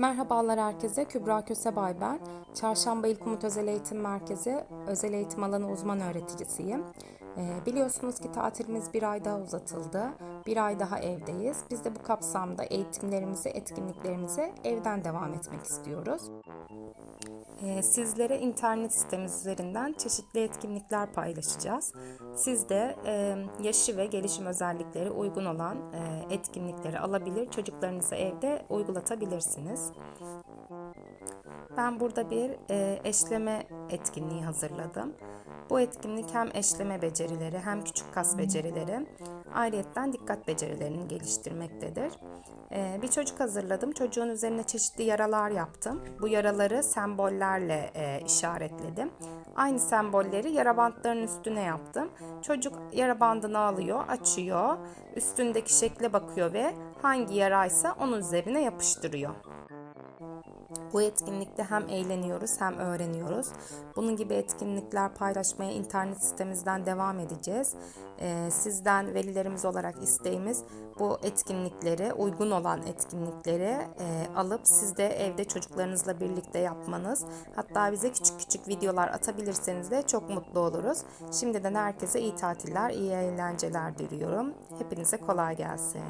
Merhabalar herkese. Kübra Kösebay ben. Çarşamba İlk Umut Özel Eğitim Merkezi Özel Eğitim Alanı uzman öğreticisiyim. Ee, biliyorsunuz ki tatilimiz bir ay daha uzatıldı. Bir ay daha evdeyiz. Biz de bu kapsamda eğitimlerimizi, etkinliklerimizi evden devam etmek istiyoruz. Ee, Sizlere internet sitemiz üzerinden çeşitli etkinlikler paylaşacağız. Siz de e, yaşı ve gelişim özellikleri uygun olan e, etkinlikleri alabilir, çocuklarınızı evde uygulatabilirsiniz. Ben burada bir e, eşleme etkinliği hazırladım. Bu etkinlik hem eşleme becerileri hem küçük kas becerileri, ayrıyetten dikkat becerilerini geliştirmektedir. E, bir çocuk hazırladım. Çocuğun üzerine çeşitli yaralar yaptım. Bu yaraları sembollerle e, işaretledim. Aynı sembolleri yara bantlarının üstüne yaptım. Çocuk yara bandını alıyor, açıyor, üstündeki şekle bakıyor ve hangi yaraysa onun üzerine yapıştırıyor. Bu etkinlikte hem eğleniyoruz hem öğreniyoruz. Bunun gibi etkinlikler paylaşmaya internet sitemizden devam edeceğiz. Ee, sizden velilerimiz olarak isteğimiz bu etkinlikleri, uygun olan etkinlikleri e, alıp siz de evde çocuklarınızla birlikte yapmanız. Hatta bize küçük küçük videolar atabilirseniz de çok mutlu oluruz. Şimdiden herkese iyi tatiller, iyi eğlenceler diliyorum. Hepinize kolay gelsin.